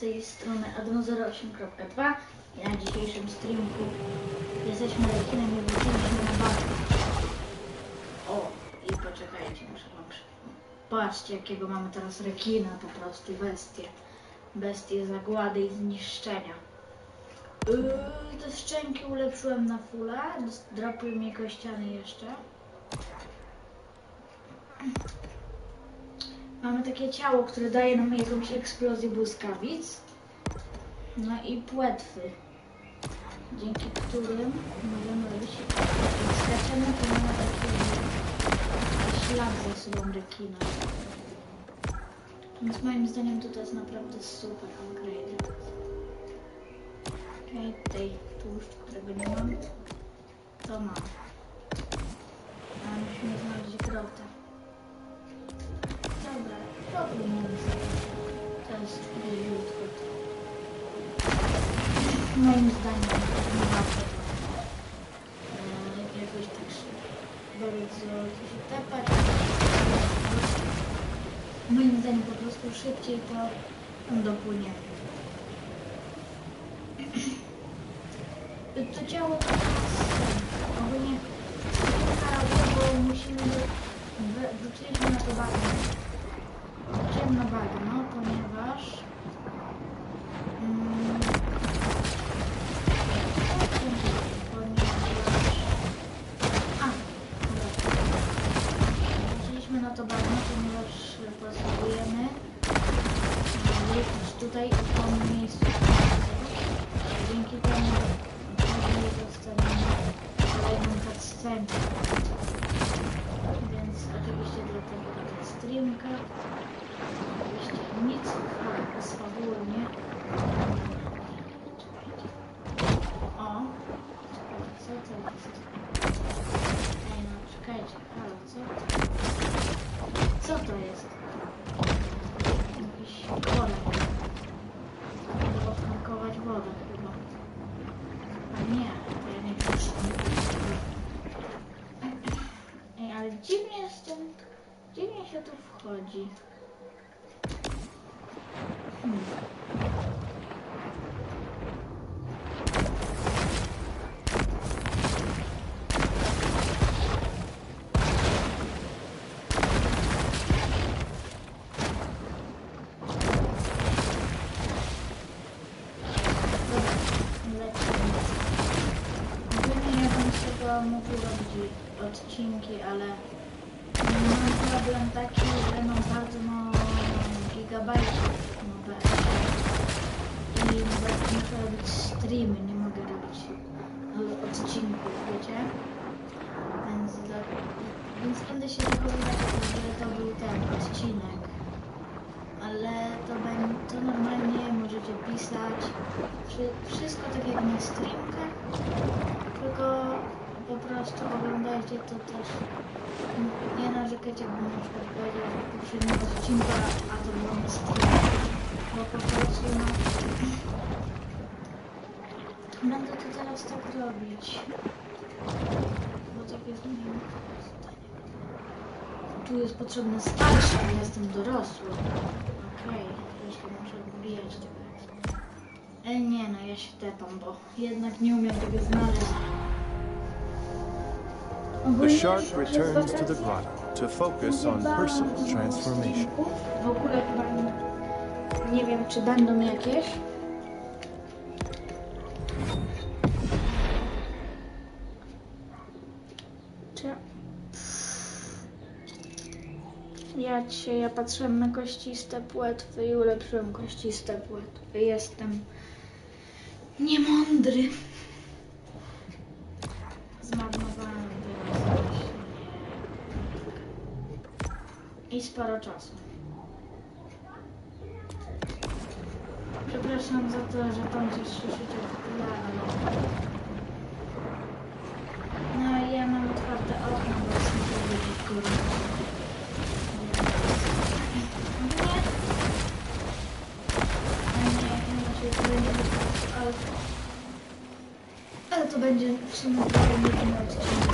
tej strony admo08.2 i na dzisiejszym streamku jesteśmy rekinem i wróciliśmy na bar. O, i poczekajcie, muszę wam przy... Patrzcie, jakiego mamy teraz rekina, po prostu bestię. Bestię zagłady i zniszczenia. Yy, te szczęki ulepszyłem na fulla, drapują mnie kościany jeszcze. Mamy takie ciało, które daje nam jakąś eksplozję błyskawic. No i płetwy, dzięki którym możemy robić skaczemy, to mamy taki ślad za sobą rekina. Więc moim zdaniem to jest naprawdę super upgrade. Okej, tutaj tłuszcz, którego nie mam, to mam. A musimy znaleźć grotę. Moim zdaniem nie warto e, jakoś tak bardzo się tepać. Moim zdaniem po prostu szybciej to dopłynie. To ciało to ogólnie bo musimy wróciliśmy na to bagno. Wróciłem na bagno, jestem. Dziwnie się tu wchodzi. Hmm. Muszę robić streamy, nie mogę robić e, odcinków, wiecie? Więc, dla, więc będę się zachowywać, jakby to był ten odcinek. Ale to będzie, to normalnie możecie pisać. Wszy- Wszystko tak jak na streamkach, tylko po prostu oglądajcie to też. Nie narzekajcie, jakbym na przykład powiedział, że w poprzednim odcinku, a to było na streamie. Bo po prostu no... Będę to teraz tak robić. Bo tak jest zdanie. Tu jest potrzebny starszy, a jestem dorosły. Okej, jeśli muszę wbijać tego. E, nie no, ja się tepam, bo jednak nie umiem tego znaleźć. The shark returns to the grotto to focus on personal transformation. W ogóle chyba nie wiem, czy będą jakieś. Ja dzisiaj ja patrzyłem na kościste płetwy i ulepszyłem kościste płetwy. Jestem niemądry. Zmarnowałem właśnie i sporo czasu. Przepraszam za to, że w tle, ale... No i ja mam otwarte okno, bo chcę powiedzieć alfa. Ale to będzie w sumie jedyny odcinek.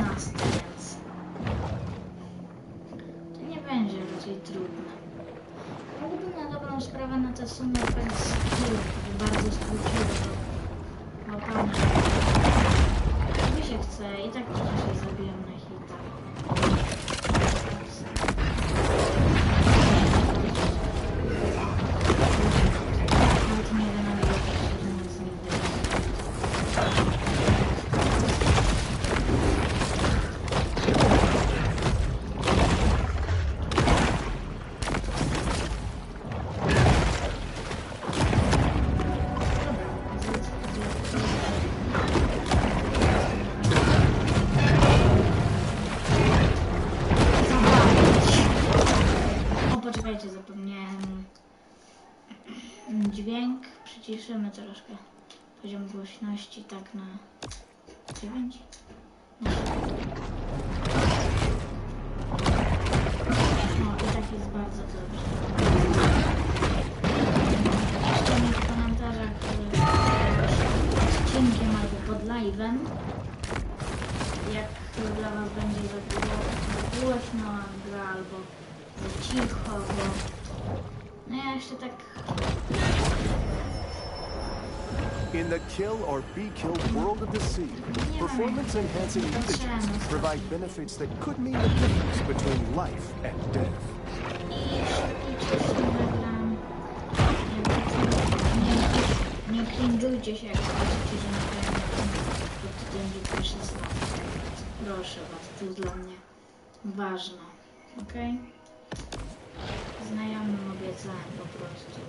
16, więc to nie będzie raczej trudne. Gdyby na dobrą sprawę na te sumy tak skill, bardzo skróciło, bo łapamy. Mi się chce i tak Przyciszymy troszkę. Poziom głośności tak na 9. No i tak jest bardzo dobrze. Jeszcze mi w komentarzach odcinkiem albo pod live'em jak dla was będzie za gło- za głośno gra albo za cicho, bo no ja jeszcze tak In the kill or be killed world of the sea, performance enhancing mutagens provide benefits that could mean the difference between life and death. i szybki ciszy nagram. Nie, nie cringe'ujcie się jak zobaczycie, że nagrałem pod tydzień do 16. Proszę was, to jest dla mnie ważne. Ok? Znajomym obiecałem po prostu.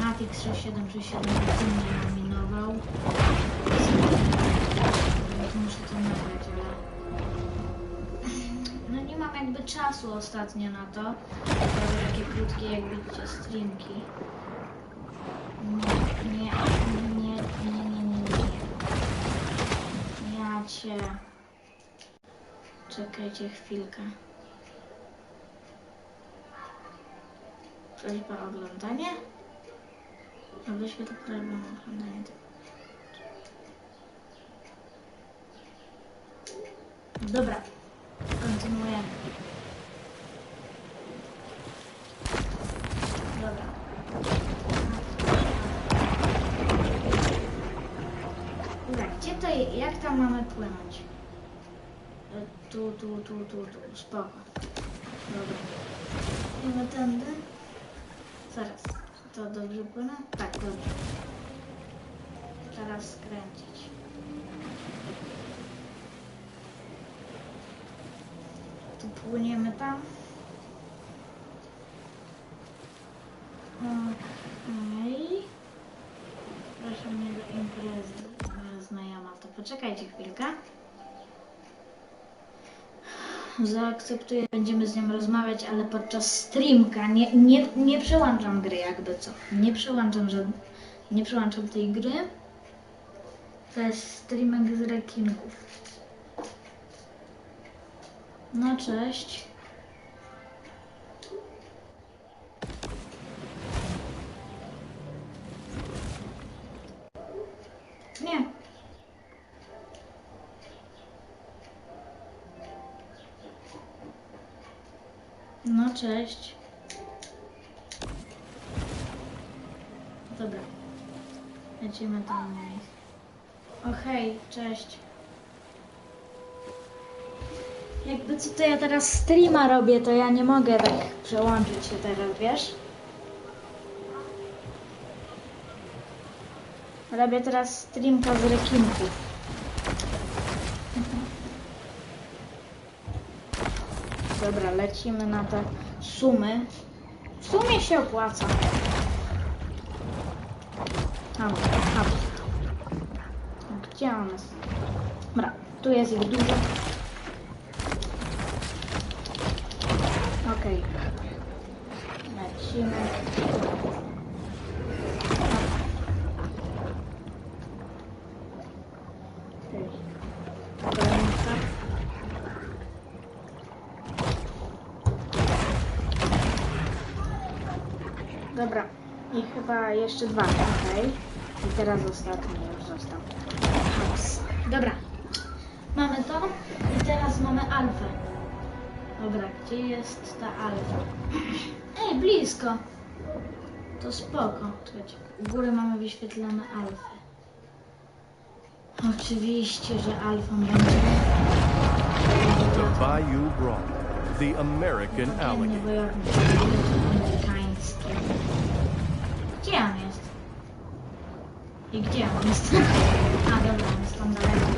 Matic 6767 tym mnie nominował. Muszę to nagrać, ale... No nie mam jakby czasu ostatnio na to. Robię takie krótkie, jak widzicie, streamki. Nie, nie, nie, nie, nie, nie, nie. Ja cię... Czekajcie chwilkę. Prośba oglądanie? A wyświetl prośbę o oglądanie. Dobra, kontynuujemy. Dobra. Gdzie to, jak tam mamy płynąć? E, Tu, tu, tu, tu, tu, spoko. Dobra. Idziemy tędy. Zaraz, to dobrze płynę? Tak, dobrze. Teraz skręcić. Tu płyniemy tam. Okej. Proszę mnie do imprezy, znajoma. To poczekajcie chwilkę. Zaakceptuję, będziemy z nią rozmawiać, ale podczas streamka. Nie, nie, nie przełączam gry jakby co. Nie przełączam żad... Nie przełączam tej gry. To jest streamek z rekinków. No cześć. Cześć. Dobra. Lecimy tam. O hej, cześć. Jakby co to ja teraz streama robię, to ja nie mogę tak przełączyć się teraz, wiesz? Robię teraz streamka z rekinków. Dobra, lecimy na te sumy. W sumie się opłaca. Tam, tam. Gdzie one są? Dobra, tu jest ich dużo. Okej. Lecimy. Chyba jeszcze dwa, okej. I teraz ostatni już został. House. Dobra, mamy to i teraz mamy alfę. Dobra, gdzie jest ta alfa? Ej, blisko. To spoko. Czekajcie, u góry mamy wyświetlone alfy. Oczywiście, że alfą będzie. The Bayou Brawl, the American alligator. I gdzie on jest? A dobra, on jest tam daleko.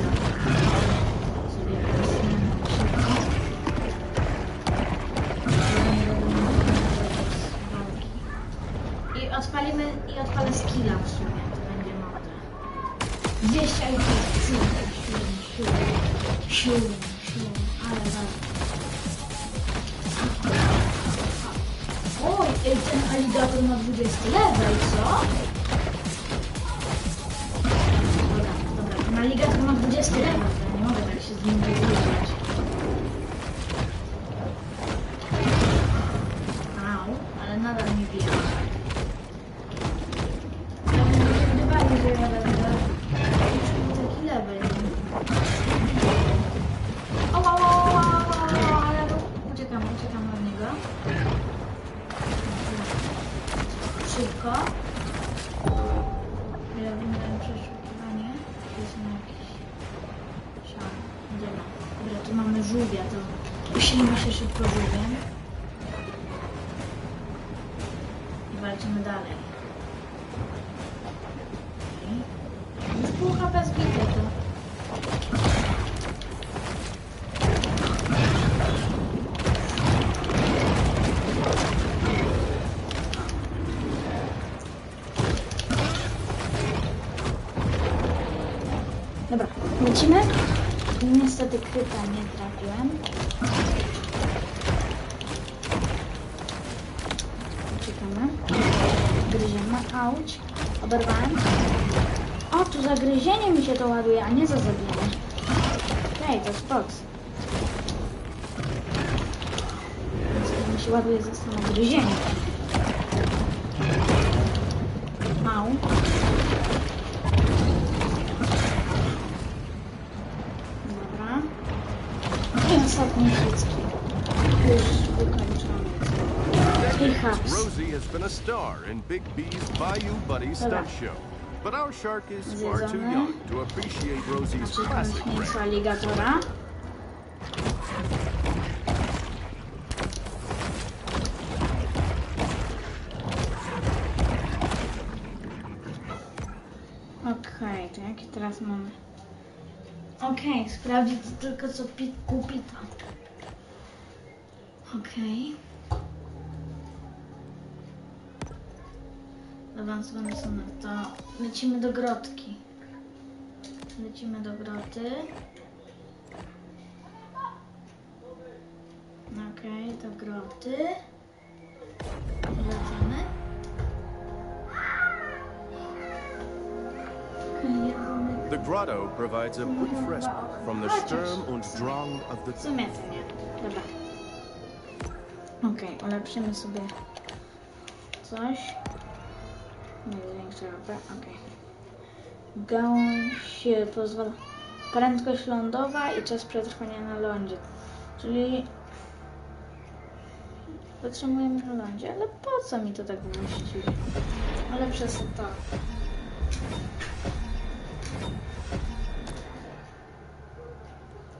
Ten aligator ma 20 level, to ja nie mogę tak się z nim wyrównać. Niestety kryta nie trafiłem. Czekamy. Gryziemy. Auć. Oberwałem. O, tu za gryzienie mi się to ładuje, a nie za zabijanie. Okej, to. Więc to mi się ładuje za samo gryzienie. I ostatni wszystki. Już wykończony. I haps. Rosie has been a star in Big B's Bayou Buddy stunt show. But our shark is far too young to appreciate Rosie's classic Okej, sprawdzić tylko co pi kupita. Okej. Zaawansowane są na to. Lecimy do grotki. Lecimy do groty. Okej, do groty. Wracamy. The grotto provides a brief respite from the Sturm und Drang of the W sumie to nie. Dobra. Okej, ulepszymy sobie coś. Nie zwiększa HP, okej. Gałąź e, pozwala... Prędkość lądowa i czas przetrwania na lądzie. Czyli... Wytrzymujemy na lądzie, ale po co mi to tak właściwie? Ale przez to.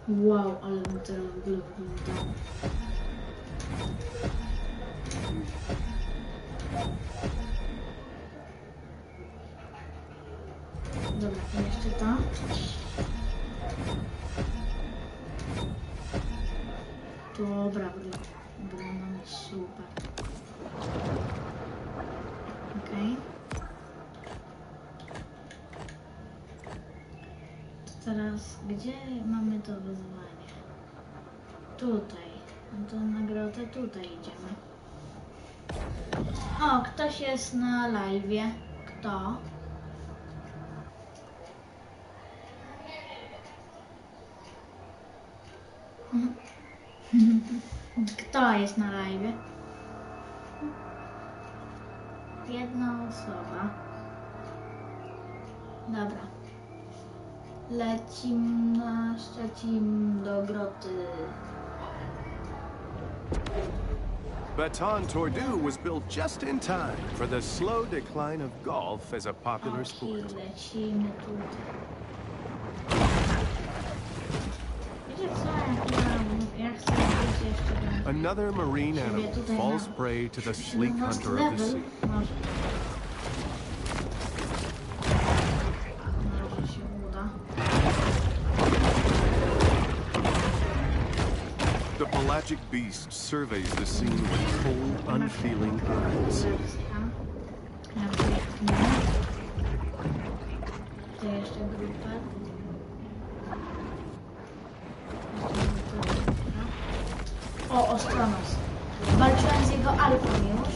Wow, ale mi teraz w ogóle wygląda. Gdzie mamy to wyzwanie? Tutaj. No to na grotę tutaj idziemy. O, ktoś jest na live. Kto? Kto jest na live? Jedna osoba. Dobra. Lecim na Szczecin do groty. Baton Tordu was built just in time for the slow decline of golf as a popular sport. lecimy tutaj. Wiecie co, ja, ja chcę być jeszcze. Another marine animal falls prey to the sleek hunter of the sea. Pelagic beast surveys the scene with cold, unfeeling eyes. Wersja. Ja wyjaśnię. To jeszcze grupę. O, Ostronos. Walczyłem z jego alfą już,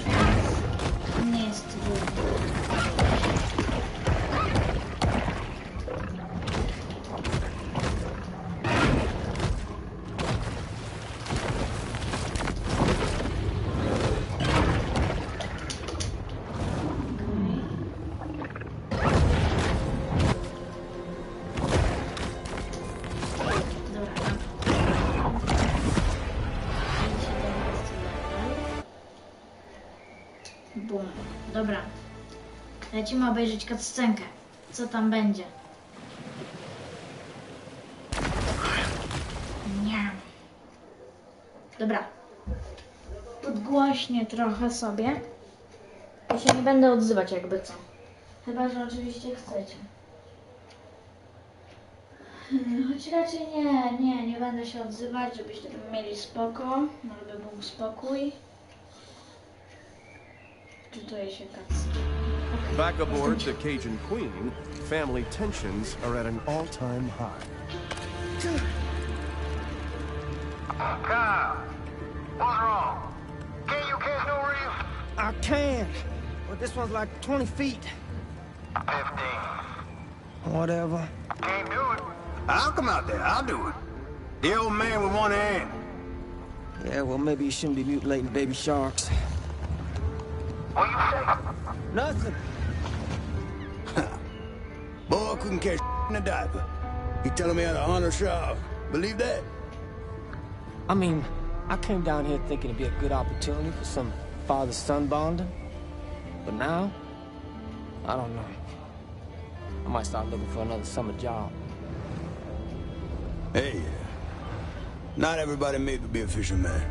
Dobra. Lecimy obejrzeć cutscenkę. Co tam będzie? Nie. Dobra. Podgłośnie trochę sobie. Ja się nie będę odzywać jakby co. Chyba, że oczywiście chcecie. Hmm, Choć raczej nie, nie, nie będę się odzywać, żebyście mieli spoko, żeby był spokój. Czytuję się cutscene. Back aboard the Cajun Queen, family tensions are at an all-time high. Kyle, what's wrong? Can you catch no reef? I can, but this one's like 20 feet. 15. Whatever. Can't do it. I'll come out there. I'll do it. The old man with one hand. Yeah, well, maybe you shouldn't be mutilating baby sharks. What you say? Nothing. Boy couldn't catch in a diaper. He telling me how to honor shark. Believe that? I mean, I came down here thinking it'd be a good opportunity for some father-son bonding. But now, I don't know. I might start looking for another summer job. Hey, uh, not everybody made to be a fisherman.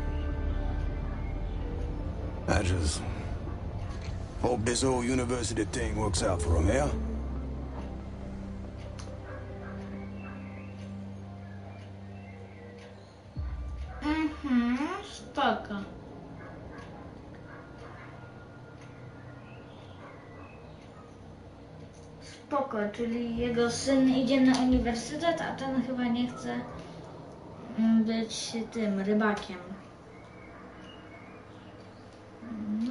I just hope this whole university thing works out for him, yeah? Mhm, spoko. Spoko, czyli jego syn idzie na uniwersytet, a ten chyba nie chce być tym rybakiem.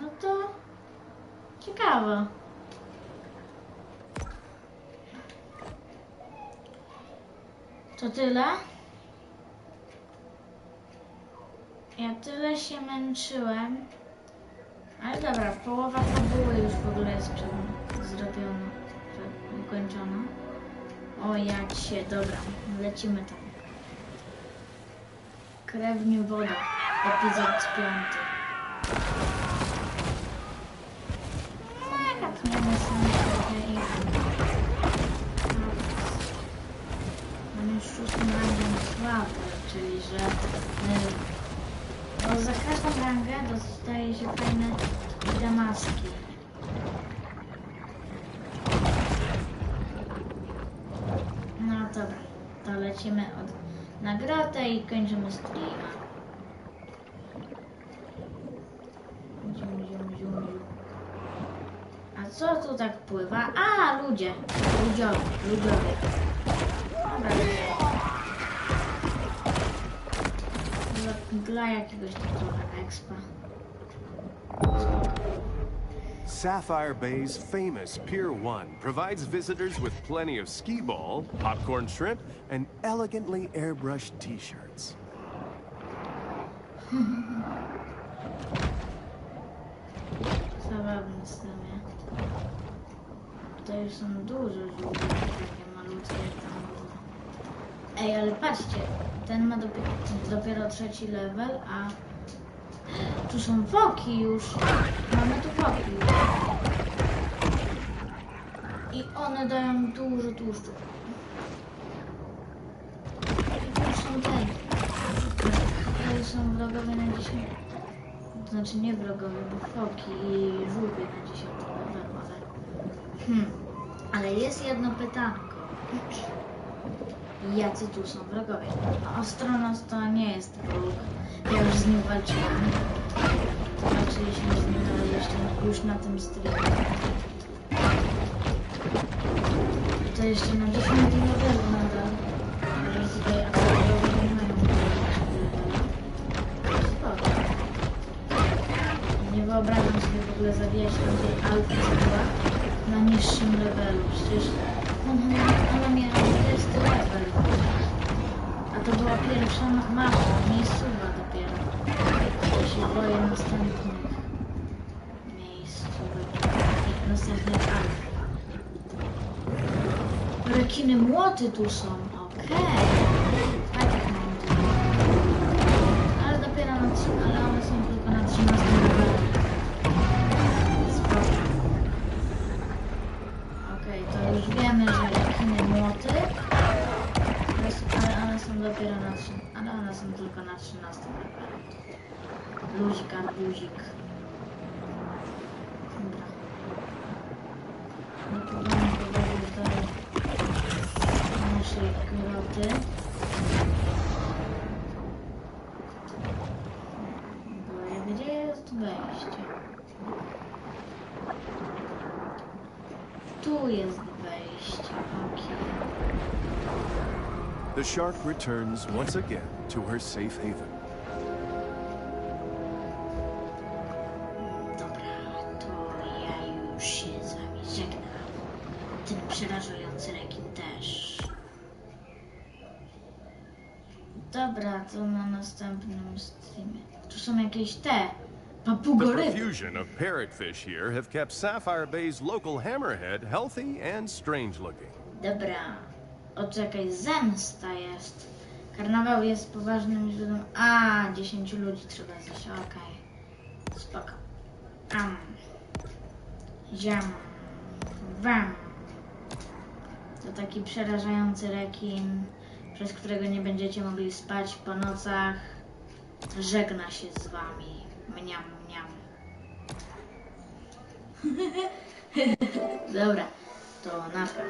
No to ciekawe. To tyle? Ja tyle się męczyłem. Ale dobra, połowa fabuły już w ogóle jest zrobiona, ukończona. O jak się, dobra, lecimy tam. Krewniu woda, epizod piąty. Sławy, czyli że... y, no, za każdą rangę dostaje się fajne damaski. No dobra, to lecimy od nagrodę i kończymy streama. A co tu tak pływa? A, ludzie. Ludziowie, ludziowie. Dobra, Dla jakiegoś trochę expa. Sapphire Bay's famous Pier 1 provides visitors with plenty of skee ball, popcorn shrimp, and elegantly airbrushed t-shirts. Zabawne w sumie. Tutaj już są duże żółwie, takie malutkie. Ej, ale patrzcie, ten ma dopiero, dopiero trzeci level, a tu są foki już. Mamy tu foki. I one dają dużo tłuszczu. I tu są ten. To są wrogowie na 10. To znaczy nie wrogowie, bo foki i żółwie na 10 levelu, ale... Hmm. Ale jest jedno pytanko. Jacy tu są wrogowie? Astronos to nie jest wróg. Ja już z nim walczyłem. Walczyliśmy z nim ale jeszcze już na tym streamie. To jeszcze na 10 levelu nadal. Ale tutaj aktualnie nie mają. Spoko. Nie wyobrażam sobie w ogóle zabijać tamtej alfy, co była na niższym levelu. Przecież ona, ona miała pierwsza ma- mapa, miejscowa dopiero. Ja się boję następnych miejscówek, następnych alf. Rekiny młoty tu są, okej. Mam tu. Ale dopiero ale one są są tylko na 13 levelu. Luzik, arbuzik. Dobra. Dopływamy powoli już do naszej groty. Ja gdzie jest wejście? Tu jest The shark returns once again to her safe haven. Dobra, to ja już się z wami żegnam. Ten przerażający rekin też. Dobra, to na następnym streamie. Tu są jakieś te The profusion of parrotfish here have kept Sapphire Bay's local hammerhead healthy and strange looking. Dobra, oczekaj, zemsta jest. Karnawał jest poważnym źródłem. A, 10 ludzi trzeba zjeść, okej. Spoko. Am. Ziam. Wam. To taki przerażający rekin, przez którego nie będziecie mogli spać po nocach. Żegna się z wami. Mniam, mniam. Dobra, to nara.